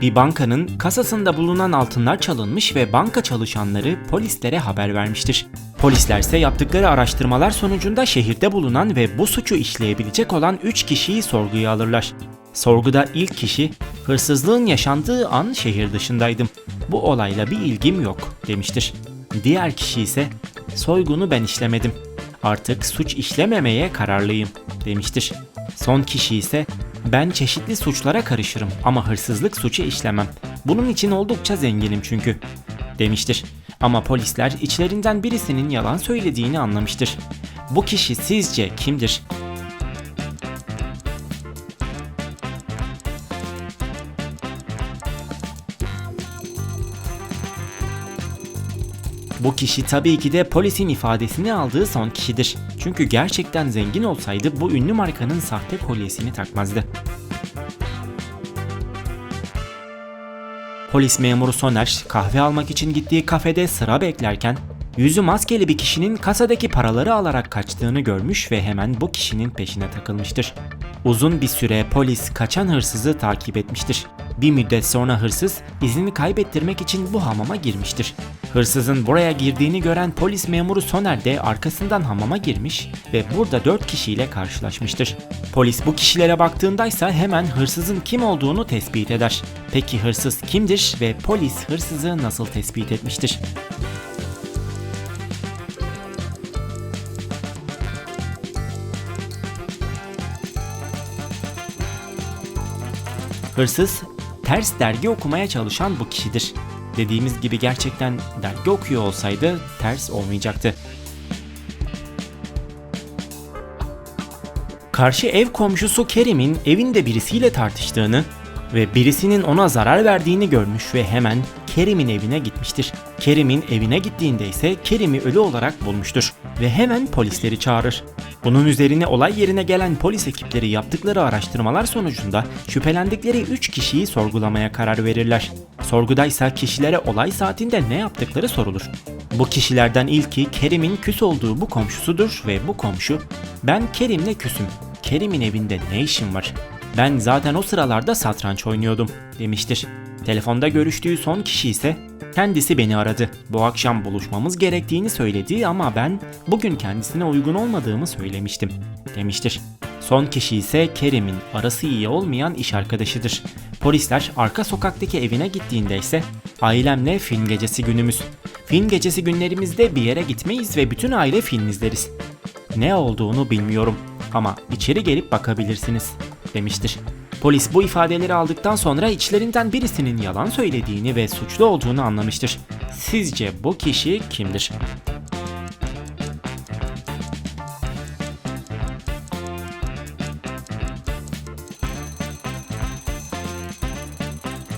Bir bankanın kasasında bulunan altınlar çalınmış ve banka çalışanları polislere haber vermiştir. Polisler ise yaptıkları araştırmalar sonucunda şehirde bulunan ve bu suçu işleyebilecek olan 3 kişiyi sorguya alırlar. Sorguda ilk kişi, hırsızlığın yaşandığı an şehir dışındaydım. Bu olayla bir ilgim yok demiştir. Diğer kişi ise, soygunu ben işlemedim. Artık suç işlememeye kararlıyım demiştir. Son kişi ise ben çeşitli suçlara karışırım ama hırsızlık suçu işlemem. Bunun için oldukça zenginim çünkü demiştir. Ama polisler içlerinden birisinin yalan söylediğini anlamıştır. Bu kişi sizce kimdir? Bu kişi tabii ki de polisin ifadesini aldığı son kişidir. Çünkü gerçekten zengin olsaydı bu ünlü markanın sahte kolyesini takmazdı. Polis memuru Soner kahve almak için gittiği kafede sıra beklerken yüzü maskeli bir kişinin kasadaki paraları alarak kaçtığını görmüş ve hemen bu kişinin peşine takılmıştır. Uzun bir süre polis kaçan hırsızı takip etmiştir. Bir müddet sonra hırsız izini kaybettirmek için bu hamama girmiştir. Hırsızın buraya girdiğini gören polis memuru Soner de arkasından hamama girmiş ve burada 4 kişiyle karşılaşmıştır. Polis bu kişilere baktığındaysa hemen hırsızın kim olduğunu tespit eder. Peki hırsız kimdir ve polis hırsızı nasıl tespit etmiştir? Hırsız ters dergi okumaya çalışan bu kişidir. Dediğimiz gibi gerçekten dergi okuyor olsaydı ters olmayacaktı. Karşı ev komşusu Kerim'in evinde birisiyle tartıştığını ve birisinin ona zarar verdiğini görmüş ve hemen Kerim'in evine gitmiştir. Kerim'in evine gittiğinde ise Kerim'i ölü olarak bulmuştur ve hemen polisleri çağırır. Bunun üzerine olay yerine gelen polis ekipleri yaptıkları araştırmalar sonucunda şüphelendikleri 3 kişiyi sorgulamaya karar verirler. Sorgudaysa kişilere olay saatinde ne yaptıkları sorulur. Bu kişilerden ilki Kerim'in küs olduğu bu komşusudur ve bu komşu ben Kerim'le küsüm. Kerim'in evinde ne işim var? Ben zaten o sıralarda satranç oynuyordum demiştir. Telefonda görüştüğü son kişi ise kendisi beni aradı. Bu akşam buluşmamız gerektiğini söyledi ama ben bugün kendisine uygun olmadığımı söylemiştim demiştir. Son kişi ise Kerim'in arası iyi olmayan iş arkadaşıdır. Polisler arka sokaktaki evine gittiğinde ise ailemle film gecesi günümüz. Film gecesi günlerimizde bir yere gitmeyiz ve bütün aile film izleriz. Ne olduğunu bilmiyorum ama içeri gelip bakabilirsiniz demiştir. Polis bu ifadeleri aldıktan sonra içlerinden birisinin yalan söylediğini ve suçlu olduğunu anlamıştır. Sizce bu kişi kimdir?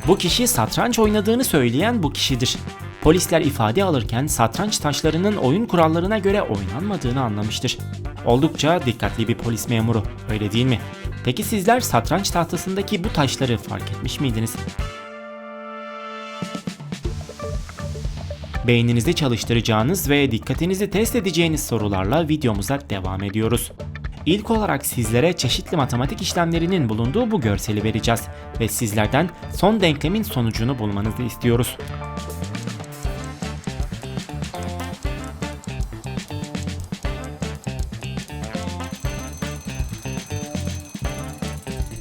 Bu kişi satranç oynadığını söyleyen bu kişidir. Polisler ifade alırken satranç taşlarının oyun kurallarına göre oynanmadığını anlamıştır. Oldukça dikkatli bir polis memuru, öyle değil mi? Peki sizler satranç tahtasındaki bu taşları fark etmiş miydiniz? Beyninizi çalıştıracağınız ve dikkatinizi test edeceğiniz sorularla videomuza devam ediyoruz. İlk olarak sizlere çeşitli matematik işlemlerinin bulunduğu bu görseli vereceğiz ve sizlerden son denklemin sonucunu bulmanızı istiyoruz.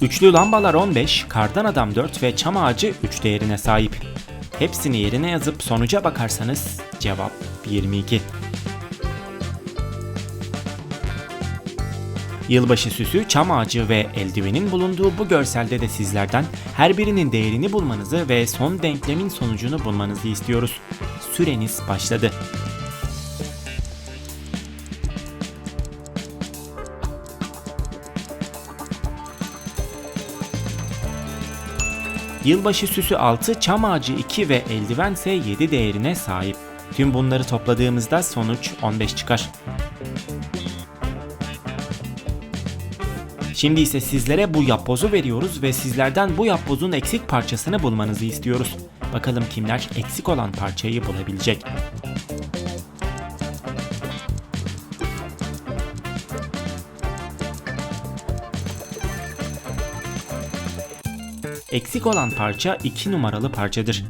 Üçlü lambalar 15, kardan adam 4 ve çam ağacı 3 değerine sahip. Hepsini yerine yazıp sonuca bakarsanız cevap 22. Yılbaşı süsü, çam ağacı ve eldivenin bulunduğu bu görselde de sizlerden her birinin değerini bulmanızı ve son denklemin sonucunu bulmanızı istiyoruz. Süreniz başladı. Yılbaşı süsü 6, çam ağacı 2 ve eldiven ise 7 değerine sahip. Tüm bunları topladığımızda sonuç 15 çıkar. Şimdi ise sizlere bu yapbozu veriyoruz ve sizlerden bu yapbozun eksik parçasını bulmanızı istiyoruz. Bakalım kimler eksik olan parçayı bulabilecek. Eksik olan parça 2 numaralı parçadır.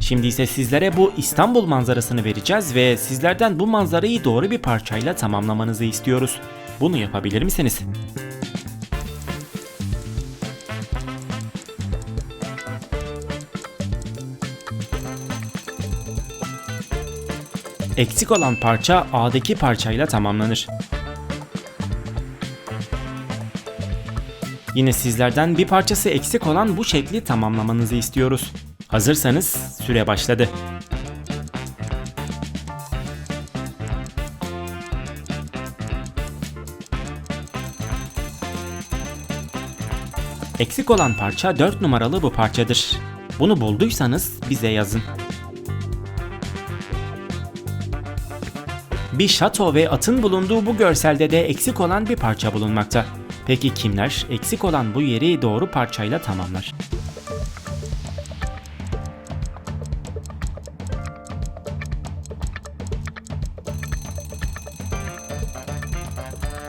Şimdi ise sizlere bu İstanbul manzarasını vereceğiz ve sizlerden bu manzarayı doğru bir parçayla tamamlamanızı istiyoruz. Bunu yapabilir misiniz? Eksik olan parça A'daki parçayla tamamlanır. Yine sizlerden bir parçası eksik olan bu şekli tamamlamanızı istiyoruz. Hazırsanız süre başladı. Eksik olan parça 4 numaralı bu parçadır. Bunu bulduysanız bize yazın. Bir şato ve atın bulunduğu bu görselde de eksik olan bir parça bulunmakta. Peki kimler eksik olan bu yeri doğru parçayla tamamlar?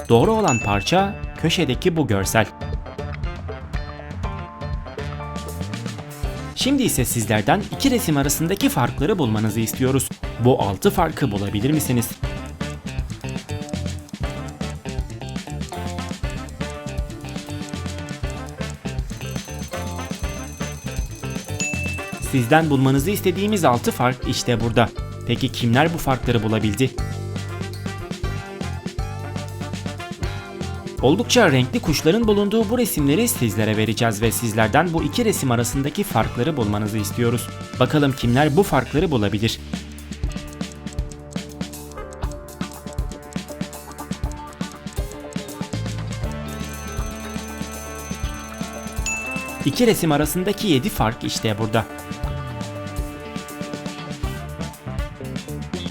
Doğru olan parça köşedeki bu görsel. Şimdi ise sizlerden iki resim arasındaki farkları bulmanızı istiyoruz. Bu altı farkı bulabilir misiniz? Sizden bulmanızı istediğimiz 6 fark işte burada. Peki kimler bu farkları bulabildi? Oldukça renkli kuşların bulunduğu bu resimleri sizlere vereceğiz ve sizlerden bu iki resim arasındaki farkları bulmanızı istiyoruz. Bakalım kimler bu farkları bulabilir? İki resim arasındaki 7 fark işte burada.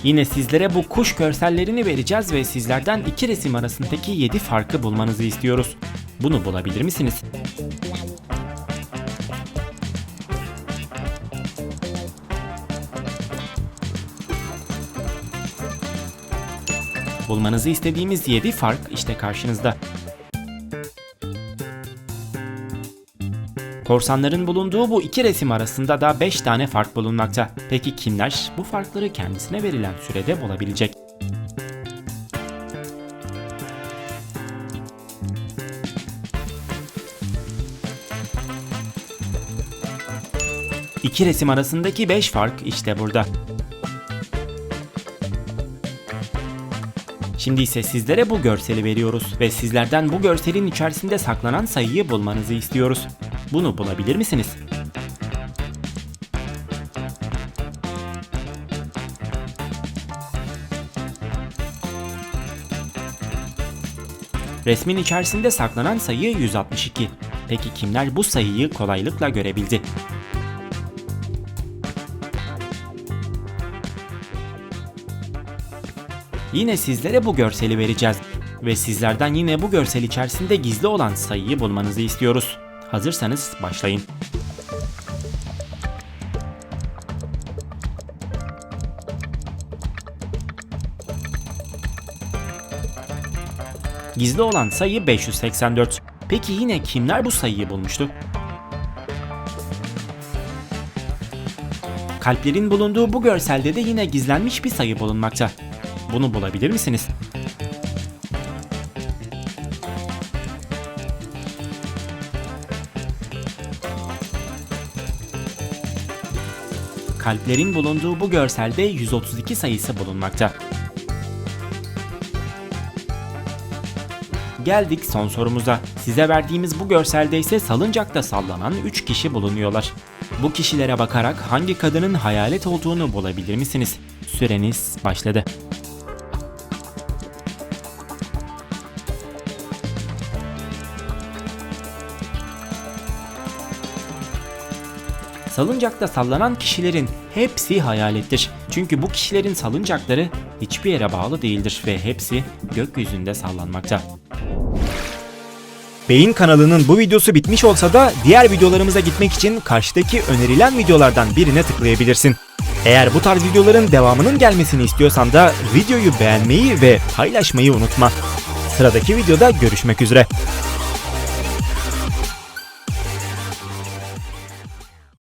Yine sizlere bu kuş görsellerini vereceğiz ve sizlerden iki resim arasındaki 7 farkı bulmanızı istiyoruz. Bunu bulabilir misiniz? Bulmanızı istediğimiz 7 fark işte karşınızda. Korsanların bulunduğu bu iki resim arasında da 5 tane fark bulunmakta. Peki kimler bu farkları kendisine verilen sürede bulabilecek? İki resim arasındaki 5 fark işte burada. Şimdi ise sizlere bu görseli veriyoruz ve sizlerden bu görselin içerisinde saklanan sayıyı bulmanızı istiyoruz. Bunu bulabilir misiniz? Resmin içerisinde saklanan sayı 162. Peki kimler bu sayıyı kolaylıkla görebildi? Yine sizlere bu görseli vereceğiz ve sizlerden yine bu görsel içerisinde gizli olan sayıyı bulmanızı istiyoruz. Hazırsanız başlayın. Gizli olan sayı 584. Peki yine kimler bu sayıyı bulmuştu? Kalplerin bulunduğu bu görselde de yine gizlenmiş bir sayı bulunmakta. Bunu bulabilir misiniz? Kalplerin bulunduğu bu görselde 132 sayısı bulunmakta. Geldik son sorumuza. Size verdiğimiz bu görselde ise salıncakta sallanan 3 kişi bulunuyorlar. Bu kişilere bakarak hangi kadının hayalet olduğunu bulabilir misiniz? Süreniz başladı. Salıncakta sallanan kişilerin hepsi hayalettir. Çünkü bu kişilerin salıncakları hiçbir yere bağlı değildir ve hepsi gökyüzünde sallanmakta. Beyin kanalının bu videosu bitmiş olsa da diğer videolarımıza gitmek için karşıdaki önerilen videolardan birine tıklayabilirsin. Eğer bu tarz videoların devamının gelmesini istiyorsan da videoyu beğenmeyi ve paylaşmayı unutma. Sıradaki videoda görüşmek üzere.